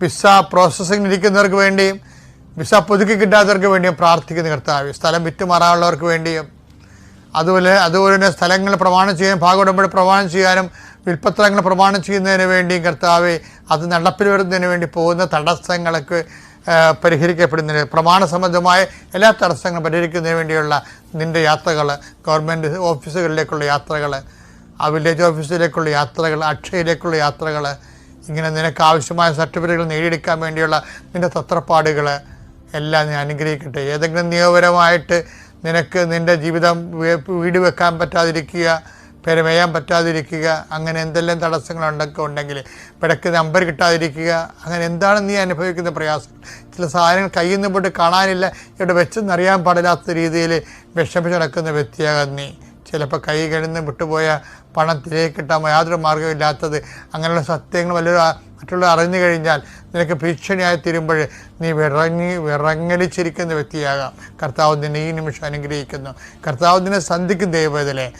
Visa processing ഇരിക്കുന്നവർക്ക് വേണ്ടിയും visa പുതുക്കി കിട്ടാത്തവർക്ക് വേണ്ടിയും പ്രാർത്ഥിക്കുന്ന കർത്താവ് സ്ഥലം വിറ്റുമാറാനുള്ളവർക്ക് വേണ്ടിയും അതുപോലെ അതുപോലെ തന്നെ സ്ഥലങ്ങൾ പ്രമാണം ചെയ്യാൻ ഭാഗമുടമ്പടി പ്രമാണം ചെയ്യാനും വിൽപ്പത്രങ്ങൾ പ്രമാണം ചെയ്യുന്നതിന് വേണ്ടിയും കർത്താവ് അത് നടപ്പിൽ വരുന്നതിന് വേണ്ടി പോകുന്ന തടസ്സങ്ങളൊക്കെ പരിഹരിക്കപ്പെടുന്നതിന് പ്രമാണ സംബന്ധമായ എല്ലാ തടസ്സങ്ങളും പരിഹരിക്കുന്നതിന് വേണ്ടിയുള്ള നിന്റെ യാത്രകൾ ഗവൺമെന്റ് ഓഫീസുകളിലേക്കുള്ള യാത്രകൾ ആ വില്ലേജ് ഓഫീസിലേക്കുള്ള യാത്രകൾ അക്ഷയയിലേക്കുള്ള യാത്രകൾ ഇങ്ങനെ നിനക്ക് ആവശ്യമായ സർട്ടിഫിക്കറ്റുകൾ നേടിയെടുക്കാൻ വേണ്ടിയുള്ള നിന്റെ തത്രപ്പാടുകൾ എല്ലാം ഞാൻ അനുഗ്രഹിക്കട്ടെ. ഏതെങ്കിലും നിയമപരമായിട്ട് നിനക്ക് നിന്റെ ജീവിതം വീട് വെക്കാൻ പറ്റാതിരിക്കുക പെരമേയാൻ പറ്റാതിരിക്കുക അങ്ങനെ എന്തെല്ലാം തടസ്സങ്ങളുണ്ടൊക്കെ ഉണ്ടെങ്കിൽ പിടക്ക് നമ്പർ കിട്ടാതിരിക്കുക അങ്ങനെ എന്താണ് നീ അനുഭവിക്കുന്ന പ്രയാസം? ചില സാധനങ്ങൾ കയ്യിൽ നിന്ന് പോയിട്ട് കാണാനില്ല ഇവിടെ വെച്ചെന്നറിയാൻ പാടില്ലാത്ത രീതിയിൽ വിഷമിച്ച് നടക്കുന്ന വ്യക്തിയാകാൻ നീ. ചിലപ്പോൾ കൈ കഴിഞ്ഞ് വിട്ടുപോയ പണം തിരികെ കിട്ടാൻ യാതൊരു മാർഗമില്ലാത്തത് അങ്ങനെയുള്ള സത്യങ്ങൾ വല്ലതും മറ്റുള്ള അറിഞ്ഞു കഴിഞ്ഞാൽ നിനക്ക് ഭീഷണിയായി തീരുമ്പോൾ നീ വിറങ്ങി വിറങ്ങലിച്ചിരിക്കുന്ന വ്യക്തിയാകാം. കർത്താവ് നിന്നെ ഈ നിമിഷം അനുഗ്രഹിക്കുന്നു. കർത്താവ് നിന്നെ സന്ധിക്കും ദൈവത്തിലെ